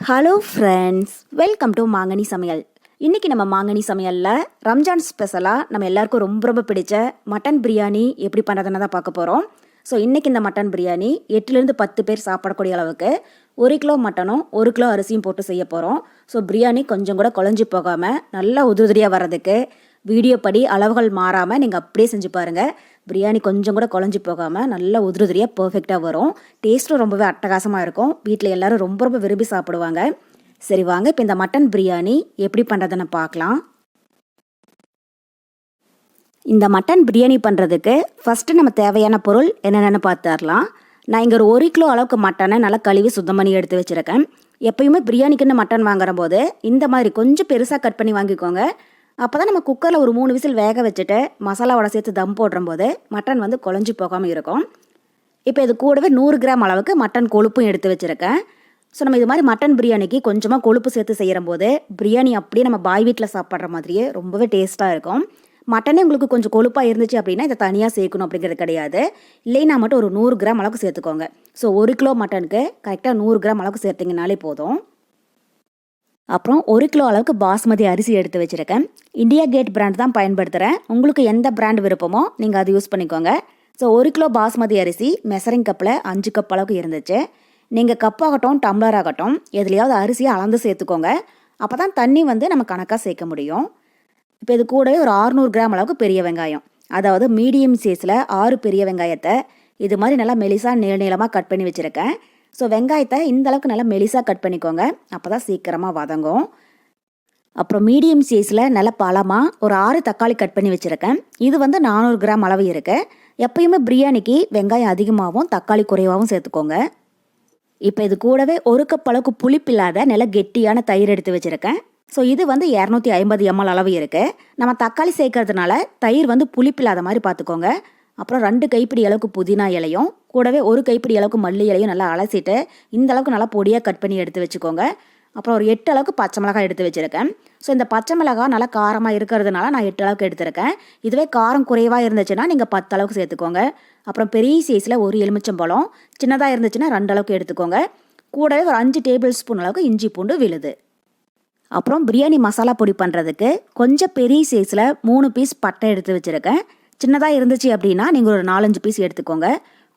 Hello friends welcome to மாங்கனி சமையல் இன்றைக்கி நம்ம மாங்கனி சமையலில் ரம்ஜான் ஸ்பெஷலாக நம்ம எல்லாருக்கும் ரொம்ப ரொம்ப பிடிச்ச மட்டன் பிரியாணி எப்படி பண்ணுறதுன்னு தான் பார்க்க போகிறோம் ஸோ இன்றைக்கி இந்த மட்டன் பிரியாணி எட்டுலேருந்து பத்து பேர் சாப்பிடக்கூடிய அளவுக்கு ஒரு கிலோ மட்டனும் ஒரு கிலோ அரிசியும் போட்டு செய்ய போகிறோம் ஸோ பிரியாணி கொஞ்சம் கூட குழஞ்சி போகாமல் நல்லா உதிரியாக வர்றதுக்கு வீடியோ படி அளவுகள் மாறாமல் நீங்கள் அப்படியே செஞ்சு பாருங்கள் பிரியாணி கொஞ்சம் கூட குழஞ்சி போகாமல் நல்லா உதிரி உதிரியாக பர்ஃபெக்டாக வரும் டேஸ்ட்டும் ரொம்பவே அட்டகாசமாக இருக்கும். வீட்டில் எல்லாரும் ரொம்ப ரொம்ப விரும்பி சாப்பிடுவாங்க. சரி வாங்க இப்போ இந்த மட்டன் பிரியாணி எப்படி பண்ணுறதுன்னு பார்க்கலாம். இந்த மட்டன் பிரியாணி பண்ணுறதுக்கு ஃபஸ்ட்டு நம்ம தேவையான பொருள் என்னென்னு பார்த்துடலாம். நான் இங்கே ஒரு ஒரு கிலோ அளவுக்கு மட்டனை நல்லா கழுவி சுத்தம் பண்ணி எடுத்து வச்சுருக்கேன். எப்பயுமே பிரியாணிக்குன்னு மட்டன் வாங்குற போது இந்த மாதிரி கொஞ்சம் பெருசாக கட் பண்ணி வாங்கிக்கோங்க. அப்போ தான் நம்ம குக்கரில் ஒரு மூணு விசில் வேக வச்சுட்டு மசாலாவோட சேர்த்து தம் போடும்போது மட்டன் வந்து குழஞ்சி போகாமல் இருக்கும். இப்போ இது கூடவே நூறு கிராம் அளவுக்கு மட்டன் கொழுப்பும் எடுத்து வச்சுருக்கேன். ஸோ நம்ம இது மாதிரி மட்டன் பிரியாணிக்கு கொஞ்சமாக கொழுப்பு சேர்த்து செய்கிற போது பிரியாணி அப்படியே நம்ம பாய் வீட்டில் சாப்பிட்ற மாதிரியே ரொம்பவே டேஸ்ட்டாக இருக்கும். மட்டனே உங்களுக்கு கொஞ்சம் கொழுப்பாக இருந்துச்சு அப்படின்னா இதை தனியாக சேர்க்கணும் அப்படிங்கிறது கிடையாது. இல்லைன்னா மட்டும் ஒரு நூறு கிராம் அளவுக்கு சேர்த்துக்கோங்க. ஸோ ஒரு கிலோ மட்டனுக்கு கரெக்டாக நூறு கிராம் அளவுக்கு சேர்த்திங்கனாலே போதும். அப்புறம் ஒரு கிலோ அளவுக்கு பாஸ்மதி அரிசி எடுத்து வச்சுருக்கேன். இந்தியா கேட் பிராண்ட் தான் பயன்படுத்துகிறேன் உங்களுக்கு எந்த பிராண்ட் விருப்பமோ நீங்கள் அதை யூஸ் பண்ணிக்கோங்க. ஸோ ஒரு கிலோ பாஸ்மதி அரிசி மெசரிங் கப்பில் அஞ்சு கப் அளவுக்கு இருந்துச்சு. நீங்கள் கப்பாகட்டும் டம்ளர் ஆகட்டும் எதுலையாவது அரிசியை அளந்து சேர்த்துக்கோங்க. அப்போ தான் தண்ணி வந்து நம்ம கணக்காக சேர்க்க முடியும். இப்போ இது கூடவே ஒரு ஆறுநூறு கிராம் அளவுக்கு பெரிய வெங்காயம். அதாவது மீடியம் சைஸில் ஆறு பெரிய வெங்காயத்தை இது மாதிரி நல்லா மெலிசாக நீள நீளமாக கட் பண்ணி வச்சுருக்கேன். ஸோ வெங்காயத்தை இந்த அளவுக்கு நல்லா மெலிசாக கட் பண்ணிக்கோங்க. அப்போ தான் சீக்கிரமாக வதங்கும். அப்புறம் மீடியம் சைஸில் நல்ல பழமாக ஒரு ஆறு தக்காளி கட் பண்ணி வச்சுருக்கேன். இது வந்து நானூறு கிராம் அளவு இருக்குது எப்பயுமே பிரியாணிக்கு வெங்காயம் அதிகமாகவும் தக்காளி குறைவாகவும் சேர்த்துக்கோங்க. இப்போ இது கூடவே ஒரு கப் அளவுக்கு புளிப்பில்லாத நல்ல கெட்டியான தயிர் எடுத்து வச்சுருக்கேன். ஸோ இது வந்து இரநூத்தி ஐம்பது எம்எல் அளவு இருக்குது நம்ம தக்காளி சேர்க்கறதுனால தயிர் வந்து புளிப்பில்லாத மாதிரி பார்த்துக்கோங்க. அப்புறம் ரெண்டு கைப்பிடி அளவுக்கு புதினா இலையும் கூடவே ஒரு கைப்பிடி அளவுக்கு மல்லி இலையும் நல்லா அலசிட்டு இந்த அளவுக்கு நல்லா பொடியாக கட் பண்ணி எடுத்து வச்சுக்கோங்க. அப்புறம் ஒரு எட்டு அளவுக்கு பச்சை மிளகாய் எடுத்து வச்சுருக்கேன். ஸோ இந்த பச்சை மிளகாய் நல்லா காரமாக இருக்கிறதுனால நான் எட்டு அளவுக்கு எடுத்திருக்கேன். இதுவே காரம் குறைவாக இருந்துச்சுன்னா நீங்கள் பத்து அளவுக்கு சேர்த்துக்கோங்க. அப்புறம் பெரிய சைஸில் ஒரு எலுமிச்சம்பழம் சின்னதாக இருந்துச்சுன்னா ரெண்டு அளவுக்கு எடுத்துக்கோங்க. கூடவே ஒரு அஞ்சு டேபிள் ஸ்பூன் அளவுக்கு இஞ்சி பூண்டு விழுது. அப்புறம் பிரியாணி மசாலா பொடி பண்ணுறதுக்கு கொஞ்சம் பெரிய சைஸில் மூணு பீஸ் பட்டை எடுத்து வச்சுருக்கேன். சின்னதாக இருந்துச்சு அப்படின்னா நீங்கள் ஒரு நாலஞ்சு பீஸ் எடுத்துக்கோங்க.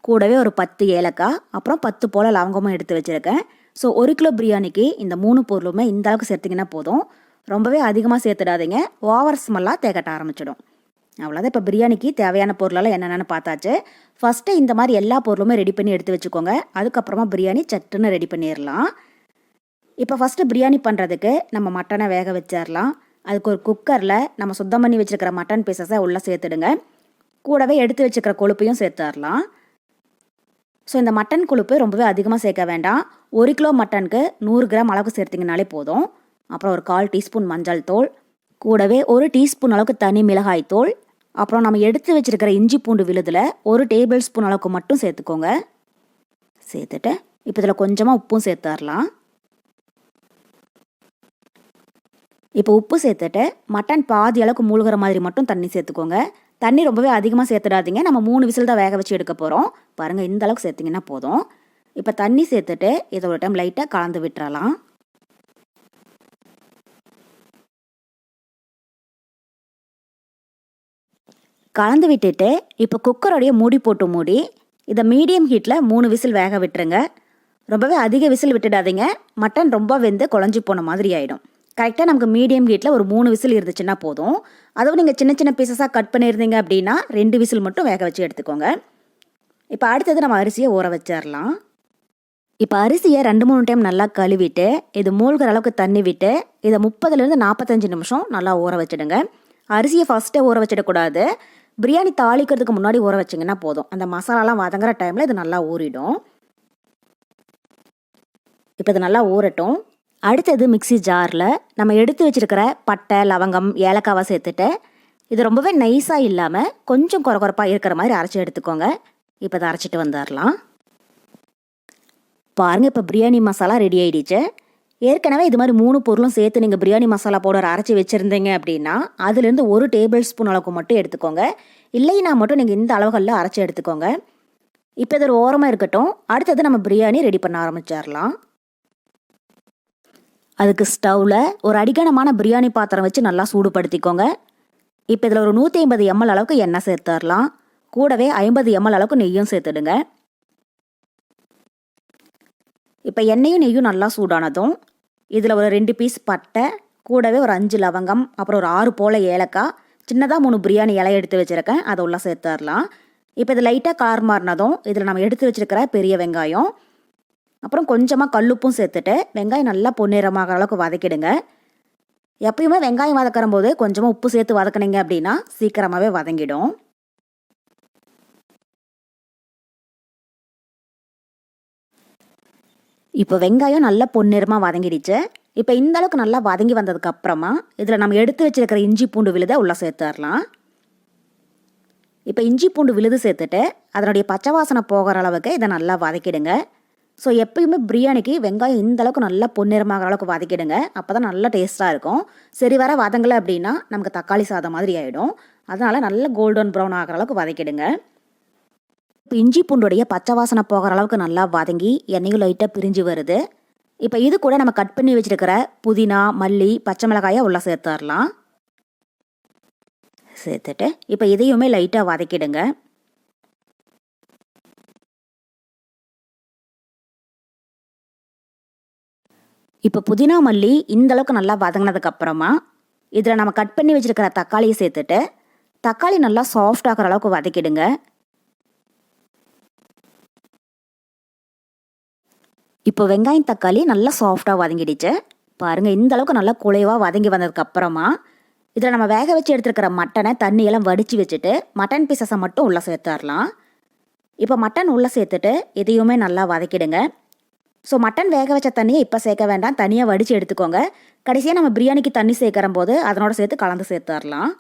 கூடவே ஒரு பத்து ஏலக்காய் அப்புறம் பத்து போல் லவங்கமும் எடுத்து வச்சுருக்கேன். ஸோ ஒரு கிலோ பிரியாணிக்கு இந்த மூணு பொருளுமே இந்த அளவுக்கு சேர்த்திங்கன்னா போதும். ரொம்பவே அதிகமாக சேர்த்துடாதீங்க. ஓவர் ஸ்மெல்லாக தேக்கட்ட ஆரம்பிச்சிடும். அவ்வளோதான் இப்போ பிரியாணிக்கு தேவையான பொருளெல்லாம் என்னென்னு பார்த்தாச்சு. ஃபஸ்ட்டு இந்த மாதிரி எல்லா பொருளுமே ரெடி பண்ணி எடுத்து வச்சுக்கோங்க. அதுக்கப்புறமா பிரியாணி சட்டுன்னு ரெடி பண்ணிடலாம். இப்போ ஃபஸ்ட்டு பிரியாணி பண்ணுறதுக்கு நம்ம மட்டனை வேக வச்சிடலாம். அதுக்கு ஒரு குக்கரில் நம்ம சுத்தம் பண்ணி வச்சுருக்கிற மட்டன் பீசஸை உள்ளே சேர்த்துடுங்க. கூடவே எடுத்து வச்சுக்கிற கொழுப்பையும் சேர்த்துடலாம். ஸோ இந்த மட்டன் கொழுப்பு ரொம்பவே அதிகமாக சேர்க்க வேண்டாம். ஒரு கிலோ மட்டனுக்கு நூறு கிராம் அளவுக்கு சேர்த்திங்கனாலே போதும். அப்புறம் ஒரு கால் டீஸ்பூன் மஞ்சள் தூள் கூடவே ஒரு டீஸ்பூன் அளவுக்கு தனி மிளகாய் தூள் அப்புறம் நம்ம எடுத்து வச்சுருக்கிற இஞ்சி பூண்டு விழுதில் ஒரு டேபிள் ஸ்பூன் அளவுக்கு மட்டும் சேர்த்துக்கோங்க. சேர்த்துட்டு இப்போ இதில் கொஞ்சமாக உப்பும் சேர்த்துடலாம். இப்போ உப்பு சேர்த்துட்டு மட்டன் பாதி அளவுக்கு மூழ்கிற மாதிரி மட்டும் தண்ணி சேர்த்துக்கோங்க. தண்ணி ரொம்பவே அதிகமாக சேர்த்துடாதீங்க. நம்ம மூணு விசில் தான் வேக வச்சு எடுக்க போகிறோம் பாருங்கள் இந்த அளவுக்கு சேர்த்திங்கன்னா போதும். இப்போ தண்ணி சேர்த்துட்டு இதை ஒரு டைம் லைட்டாக கலந்து விட்டுறலாம். கலந்து விட்டுட்டு இப்போ குக்கருடைய மூடி போட்டு மூடி இதை மீடியம் ஹீட்டில் மூணு விசில் வேக விட்டுருங்க. ரொம்பவே அதிக விசில் விட்டுடாதீங்க. மட்டன் ரொம்ப வெந்து குழஞ்சி போன மாதிரி ஆகிடும் கரெக்டாக நமக்கு மீடியம் ஹீட்டில் ஒரு மூணு விசில் இருந்துச்சுன்னா போதும். அதுவும் நீங்கள் சின்ன சின்ன பீசஸாக கட் பண்ணியிருந்தீங்க அப்படின்னா ரெண்டு விசில் மட்டும் வேக வச்சு எடுத்துக்கோங்க. இப்போ அடுத்தது நம்ம அரிசியை ஊற வச்சிடலாம். இப்போ அரிசியை ரெண்டு மூணு டைம் நல்லா கழுவிட்டு இது மூழ்கிற அளவுக்கு தண்ணி விட்டு இதை முப்பதுலேருந்து நாற்பத்தஞ்சு நிமிஷம் நல்லா ஊற வச்சிடுங்க. அரிசியை ஃபஸ்ட்டே ஊற வச்சிடக்கூடாது பிரியாணி தாளிக்கிறதுக்கு முன்னாடி ஊற வச்சிங்கன்னா போதும். அந்த மசாலாலாம் வதங்குற டைமில் இது நல்லா ஊறிடும். இப்போ இது நல்லா ஊறட்டும். அடுத்தது மிக்சி ஜாரில் நம்ம எடுத்து வச்சுருக்கிற பட்டை லவங்கம் ஏலக்காவை சேர்த்துட்டு இது ரொம்பவே நைஸாக இல்லாமல் கொஞ்சம் குறகுறப்பாக இருக்கிற மாதிரி அரைச்சி எடுத்துக்கோங்க. இப்போ இதை அரைச்சிட்டு வந்துடலாம் பாருங்கள் இப்போ பிரியாணி மசாலா ரெடி ஆகிடுச்சு ஏற்கனவே இது மாதிரி மூணு பொருளும் சேர்த்து நீங்கள் பிரியாணி மசாலா பவுடர் அரைச்சி வச்சுருந்தீங்க அப்படின்னா அதுலேருந்து ஒரு டேபிள் ஸ்பூன் அளவுக்கு மட்டும் எடுத்துக்கோங்க. இல்லைன்னா மட்டும் நீங்கள் இந்த அளவுகளில் அரைச்சி எடுத்துக்கோங்க. இப்போ இது ஒரு ஓரமாக இருக்கட்டும். அடுத்தது நம்ம பிரியாணி ரெடி பண்ண ஆரம்பிச்சிடலாம் அதுக்கு ஸ்டவ்வில் ஒரு அடிக்கணமான பிரியாணி பாத்திரம் வச்சு நல்லா சூடுபடுத்திக்கோங்க. இப்போ இதில் ஒரு நூற்றி ஐம்பது எம்எல் அளவுக்கு எண்ணெய் சேர்த்துடலாம் கூடவே ஐம்பது எம்எல் அளவுக்கு நெய்யும் சேர்த்துடுங்க. இப்போ எண்ணெயும் நெய்யும் நல்லா சூடானதும் இதில் ஒரு ரெண்டு பீஸ் பட்டை கூடவே ஒரு அஞ்சு லவங்கம் அப்புறம் ஒரு ஆறு போல் ஏலக்காய் சின்னதாக மூணு பிரியாணி இலை எடுத்து வச்சுருக்கேன். அதை உள்ள சேர்த்துடலாம் இப்போ இது லைட்டாக கார் மாறினதும் இதில் நம்ம எடுத்து வச்சிருக்கிற பெரிய வெங்காயம் அப்புறம் கொஞ்சமாக கல்லுப்பும் சேர்த்துட்டு வெங்காயம் நல்லா பொன்னிறமாகிற அளவுக்கு வதக்கிடுங்க. எப்பயுமே வெங்காயம் வதக்கிற போது கொஞ்சமாக உப்பு சேர்த்து வதக்குனீங்க அப்படின்னா சீக்கிரமாகவே வதங்கிடும். இப்போ வெங்காயம் நல்லா பொன்னிறமாக வதங்கிடுச்சு. இப்போ இந்த அளவுக்கு நல்லா வதங்கி வந்ததுக்கு அப்புறமா இதில் நம்ம எடுத்து வச்சிருக்கிற இஞ்சி பூண்டு விழுதை உள்ளே சேர்த்துடலாம். இப்போ இஞ்சி பூண்டு விழுது சேர்த்துட்டு அதனுடைய பச்சை வாசனை போகிற அளவுக்கு இதை நல்லா வதக்கிடுங்க. ஸோ எப்பயுமே பிரியாணிக்கு வெங்காயம் இந்த அளவுக்கு நல்லா பொன்னிறமாகிற அளவுக்கு வதக்கிடுங்க. அப்போ தான் நல்லா டேஸ்ட்டாக இருக்கும். சரி வர வதங்கலை அப்படின்னா நமக்கு தக்காளி சாதம் மாதிரி ஆகிடும் அதனால் நல்ல கோல்டன் ப்ரௌன் ஆகிற அளவுக்கு வதக்கிடுங்க. இப்போ இஞ்சி பூண்டுடைய பச்சை வாசனை போகிற அளவுக்கு நல்லா வதங்கி எண்ணெயும் லைட்டாக பிரிஞ்சு வருது. இப்போ இது கூட நம்ம கட் பண்ணி வச்சிருக்கிற புதினா மல்லி பச்சை மிளகாயை உள்ள சேர்த்துடலாம். சேர்த்துட்டு இப்போ இதையுமே லைட்டாக வதக்கிடுங்க. இப்போ புதினா மல்லி இந்த அளவுக்கு நல்லா வதங்கினதுக்கு அப்புறமா இதில் நம்ம கட் பண்ணி வச்சிருக்கிற தக்காளியை சேர்த்துட்டு தக்காளி நல்லா சாஃப்ட் ஆகிற அளவுக்கு வதக்கிடுங்க. இப்போ வெங்காயம் தக்காளி நல்லா சாஃப்டாக வதங்கிடுச்சு. பாருங்கள் இந்த அளவுக்கு நல்லா குலைவாக வதங்கி வந்ததுக்கு அப்புறமா இதில் நம்ம வேக வச்சு எடுத்துருக்கிற மட்டனை தண்ணியெல்லாம் வடித்து வச்சுட்டு மட்டன் பீசஸை மட்டும் உள்ளே சேர்த்துடலாம். இப்போ மட்டன் உள்ளே சேர்த்துட்டு இதையுமே நல்லா வதக்கிடுங்க. ஸோ மட்டன் வேக வச்ச தண்ணியை இப்போ சேர்க்க வேண்டாம். தனியாக வடித்து எடுத்துக்கோங்க. கடைசியாக நம்ம பிரியாணிக்கு தண்ணி சேர்க்குற போது அதனோட சேர்த்து கலந்து சேர்த்துடலாம்.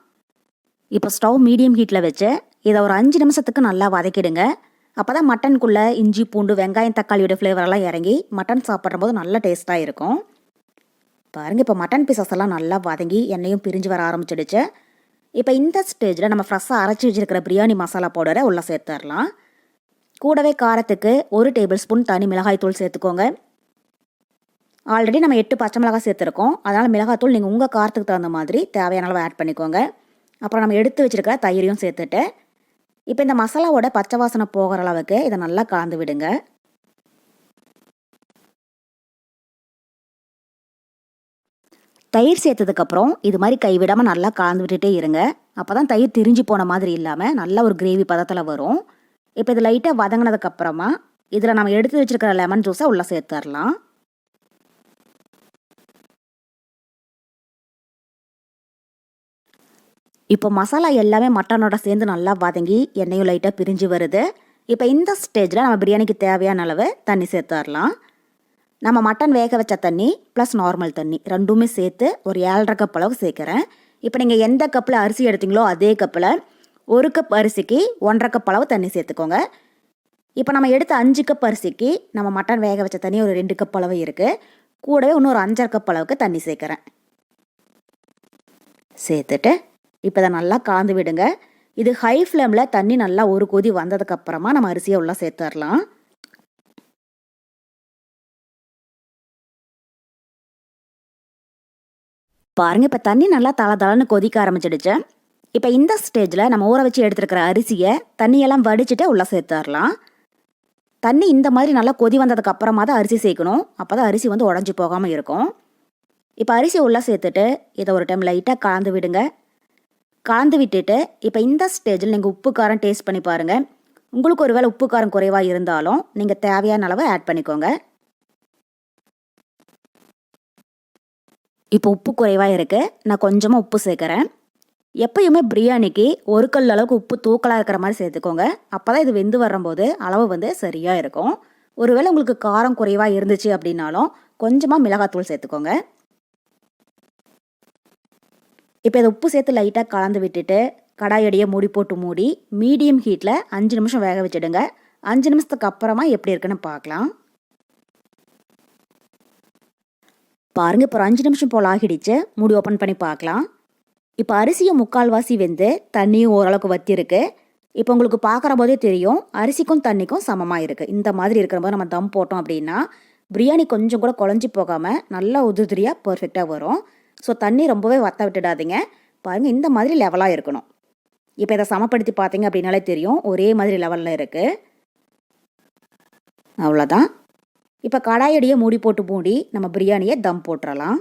இப்போ ஸ்டவ் மீடியம் ஹீட்டில் வச்சு இதை ஒரு அஞ்சு நிமிஷத்துக்கு நல்லா வதக்கிடுங்க. அப்போ தான் மட்டனுக்குள்ளே இஞ்சி பூண்டு வெங்காயம் தக்காளியோட ஃப்ளேவரெல்லாம் இறங்கி மட்டன் சாப்பிட்ற போது நல்ல டேஸ்ட்டாக இருக்கும். பாருங்கள் இப்போ மட்டன் பீசஸ் எல்லாம் நல்லா வதங்கி எண்ணெயும் பிரிஞ்சு வர ஆரம்பிச்சிடுச்சு. இப்போ இந்த ஸ்டேஜில் நம்ம ஃப்ரெஷ்ஷாக அரைச்சி வச்சிருக்கிற பிரியாணி மசாலா பவுடரை உள்ளே சேர்த்துடலாம். கூடவே காரத்துக்கு ஒரு டேபிள் ஸ்பூன் தனி மிளகாய் தூள் சேர்த்துக்கோங்க. ஆல்ரெடி நம்ம எட்டு பச்சை மிளகாய் சேர்த்துருக்கோம். அதனால் மிளகாத்தூள் நீங்கள் உங்கள் காரத்துக்கு தகுந்த மாதிரி தேவையான அளவு ஆட் பண்ணிக்கோங்க. அப்புறம் நம்ம எடுத்து வச்சுருக்கிற தயிரையும் சேர்த்துட்டு இப்போ இந்த மசாலாவோட பச்சை வாசனை போகிற அளவுக்கு இதை நல்லா கலந்து விடுங்க. தயிர் சேர்த்ததுக்கப்புறம் இது மாதிரி கைவிடாமல் நல்லா கலந்து விட்டுட்டே இருங்க. அப்போ தான் தயிர் திரிஞ்சு போன மாதிரி இல்லாமல் நல்ல ஒரு கிரேவி பதத்தில் வரும். இப்போ இது லைட்டாக வதங்கினதுக்கப்புறமா இதில் நம்ம எடுத்து வச்சுருக்கிற லெமன் ஜூஸை உள்ளே சேர்த்துடலாம் இப்போ மசாலா எல்லாமே மட்டனோட சேர்ந்து நல்லா வதங்கி எண்ணெயும் லைட்டாக பிரிஞ்சு வருது. இப்போ இந்த ஸ்டேஜில் நம்ம பிரியாணிக்கு தேவையான அளவு தண்ணி சேர்த்துடலாம் நம்ம மட்டன் வேக வச்ச தண்ணி ப்ளஸ் நார்மல் தண்ணி ரெண்டுமே சேர்த்து ஒரு ஏழரை கப் அளவுக்கு சேர்க்குறேன். இப்போ நீங்கள் எந்த கப்பில் அரிசி எடுத்தீங்களோ அதே கப்பில் ஒரு கப் அரிசிக்கு ஒன்றரை கப் அளவு தண்ணி சேர்த்துக்கோங்க. இப்போ நம்ம எடுத்த அஞ்சு கப் அரிசிக்கு நம்ம மட்டன் வேக வச்ச தண்ணி ஒரு ரெண்டு கப் அளவு இருக்குது கூடவே இன்னொரு அஞ்சரை கப் அளவுக்கு தண்ணி சேர்க்குறேன். சேர்த்துட்டு இப்போ இதை நல்லா காந்து விடுங்க. இது ஹை ஃப்ளேமில் தண்ணி நல்லா ஒரு கொதி வந்ததுக்கப்புறமா நம்ம அரிசியை உள்ள சேர்த்துடலாம். பாருங்கள் இப்போ தண்ணி நல்லா தள தளன்னு கொதிக்க ஆரம்பிச்சிடுச்சு. இப்போ இந்த ஸ்டேஜில் நம்ம ஊற வச்சு எடுத்துருக்கிற அரிசியை தண்ணியெல்லாம் வடிச்சிட்டு உள்ளே சேர்த்துடலாம். தண்ணி இந்த மாதிரி நல்லா கொதி வந்ததுக்கு அப்புறமா தான் அரிசி சேர்க்கணும். அப்போ தான் அரிசி வந்து உடஞ்சி போகாமல் இருக்கும். இப்போ அரிசி உள்ளே சேர்த்துட்டு இதை ஒரு டைம் லைட்டாக கலந்து விடுங்க. கலந்து விட்டுட்டு இப்போ இந்த ஸ்டேஜில் நீங்கள் உப்பு காரம் டேஸ்ட் பண்ணி பாருங்கள் உங்களுக்கு ஒருவேளை உப்பு காரம் குறைவாக இருந்தாலும் நீங்கள் தேவையான அளவு ஆட் பண்ணிக்கோங்க. இப்போ உப்பு குறைவாக இருக்குது நான் கொஞ்சமாக உப்பு சேர்க்குறேன். எப்பயுமே பிரியாணிக்கு ஒரு கல் அளவுக்கு உப்பு தூக்கலாக இருக்கிற மாதிரி சேர்த்துக்கோங்க. அப்போ தான் இது வெந்து வரும்போது அளவு வந்து சரியாக இருக்கும். ஒருவேளை உங்களுக்கு காரம் குறைவாக இருந்துச்சு அப்படின்னாலும் கொஞ்சமாக மிளகாத்தூள் சேர்த்துக்கோங்க. இப்போ இதை உப்பு சேர்த்து லைட்டாக கலந்து விட்டுட்டு கடாயடியை மூடி போட்டு மூடி மீடியம் ஹீட்டில் அஞ்சு நிமிஷம் வேக வச்சுடுங்க. அஞ்சு நிமிஷத்துக்கு அப்புறமா எப்படி இருக்குன்னு பார்க்கலாம். பாருங்கள் இப்போ ஒரு அஞ்சு நிமிஷம் போல் ஆகிடுச்சு. மூடி ஓப்பன் பண்ணி பார்க்கலாம். இப்போ அரிசியை முக்கால்வாசி வெந்து தண்ணியும் ஓரளவுக்கு வத்திருக்கு. இப்போ உங்களுக்கு பார்க்குற போதே தெரியும் அரிசிக்கும் தண்ணிக்கும் சமமாக இருக்குது இந்த மாதிரி இருக்கிற போது நம்ம தம் போட்டோம் அப்படின்னா பிரியாணி கொஞ்சம் கூட குழஞ்சி போகாமல் நல்லா உதிரியாக பர்ஃபெக்டாக வரும். ஸோ தண்ணி ரொம்பவே வத்த விட்டுடாதீங்க. பாருங்கள் இந்த மாதிரி லெவலாக இருக்கணும். இப்போ இதை சமப்படுத்தி பார்த்தீங்க அப்படின்னாலே தெரியும் ஒரே மாதிரி லெவலில் இருக்குது அவ்வளோதான் இப்போ கடாயடியை மூடி போட்டு மூடி நம்ம பிரியாணியை தம் போட்டுறலாம்.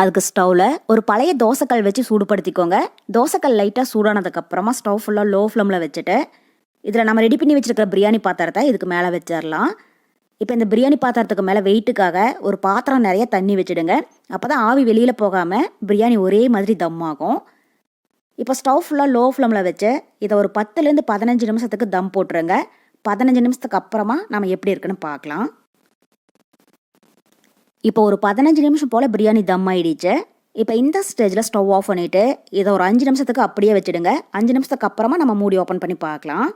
அதுக்கு ஸ்டவ்வில் ஒரு பழைய தோசைக்கல் வச்சு சூடுபடுத்திக்கோங்க. தோசைக்கல் லைட்டாக சூடானதுக்கப்புறமா ஸ்டவ் ஃபுல்லாக லோ ஃப்ளேமில் வச்சுட்டு இதில் நம்ம ரெடி பண்ணி வச்சுருக்க பிரியாணி பாத்திரத்தை இதுக்கு மேலே வச்சிடலாம். இப்போ இந்த பிரியாணி பாத்திரத்துக்கு மேலே வெயிட்டுக்காக ஒரு பாத்திரம் நிறைய தண்ணி வச்சுடுங்க. அப்போ தான் ஆவி வெளியில் போகாமல் பிரியாணி ஒரே மாதிரி தம் ஆகும். இப்போ ஸ்டவ் ஃபுல்லாக லோ ஃப்ளேமில் வச்சு இதை ஒரு பத்துலேருந்து பதினஞ்சு நிமிஷத்துக்கு தம் போட்டுருங்க. பதினஞ்சு நிமிஷத்துக்கு அப்புறமா நம்ம எப்படி இருக்குன்னு பார்க்கலாம். இப்போ ஒரு பதினஞ்சு நிமிஷம் போல் பிரியாணி தம் ஆகிடுச்சு இப்போ இந்த ஸ்டேஜில் ஸ்டவ் ஆஃப் பண்ணிவிட்டு இதை ஒரு அஞ்சு நிமிஷத்துக்கு அப்படியே வச்சுடுங்க. அஞ்சு நிமிஷத்துக்கு அப்புறமா நம்ம மூடி ஓப்பன் பண்ணி பார்க்கலாம்.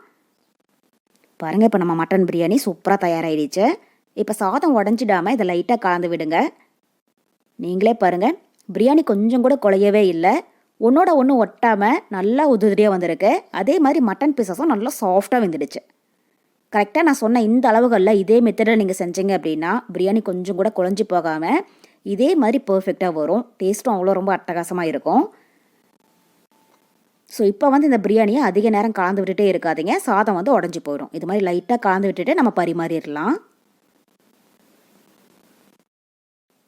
பாருங்கள் இப்போ நம்ம மட்டன் பிரியாணி சூப்பராக தயாராகிடுச்சு இப்போ சாதம் உடஞ்சிடாமல் இதை லைட்டாக கலந்து விடுங்க. நீங்களே பாருங்கள் பிரியாணி கொஞ்சம் கூட குலையவே இல்லை. ஒன்றோட ஒன்று ஒட்டாமல் நல்லா உதிரியாக வந்திருக்கு. அதே மாதிரி மட்டன் பீசஸும் நல்லா சாஃப்டாக வெந்துடுச்சு. கரெக்டாக நான் சொன்ன இந்த அளவுகளில் இதே மெத்தடில் நீங்கள் செஞ்சீங்க அப்படின்னா பிரியாணி கொஞ்சம் கூட குழஞ்சி போகாமல் இதே மாதிரி பர்ஃபெக்டாக வரும். டேஸ்ட்டும் அவ்வளோ ரொம்ப அட்டகாசமாக இருக்கும். ஸோ இப்போ வந்து இந்த பிரியாணியை அதிக நேரம் கலந்து விட்டுட்டே இருக்காதீங்க. சாதம் வந்து உடஞ்சி போயிடும். இது மாதிரி லைட்டாக கலந்து விட்டுட்டு நம்ம பரிமாறிடலாம்.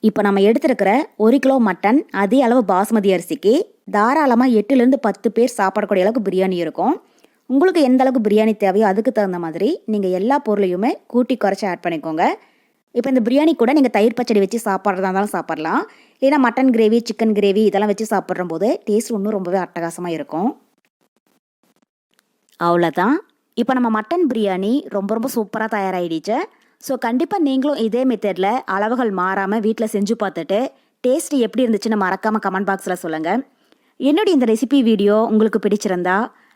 இப்போ நம்ம எடுத்திருக்கிற ஒரு கிலோ மட்டன் அதே அளவு பாஸ்மதி அரிசிக்கு தாராளமாக எட்டுலேருந்து பத்து பேர் சாப்பிடக்கூடிய அளவுக்கு பிரியாணி இருக்கும். உங்களுக்கு எந்த அளவுக்கு பிரியாணி தேவையோ அதுக்கு தகுந்த மாதிரி நீங்கள் எல்லா பொருளையுமே கூட்டி குறைச்சி ஆட் பண்ணிக்கோங்க. இப்போ இந்த பிரியாணி கூட நீங்கள் தயிர் பச்சடி வச்சு சாப்பிட்றதா இருந்தாலும் சாப்பிட்லாம். இல்லைனா மட்டன் கிரேவி சிக்கன் கிரேவி இதெல்லாம் வச்சு சாப்பிட்ற போது டேஸ்ட் இன்னும் ரொம்பவே அட்டகாசமாக இருக்கும். அவ்வளோதான் இப்போ நம்ம மட்டன் பிரியாணி ரொம்ப ரொம்ப சூப்பராக தயாராகிடுச்சு ஸோ கண்டிப்பாக நீங்களும் இதே மெத்தடில் அளவுகள் மாறாமல் வீட்டில் செஞ்சு பார்த்துட்டு டேஸ்ட் எப்படி இருந்துச்சுன்னு மறக்காமல் கமெண்ட் பாக்ஸில் சொல்லுங்கள் என்னுடைய இந்த ரெசிபி வீடியோ உங்களுக்கு பிடிச்சிருந்தா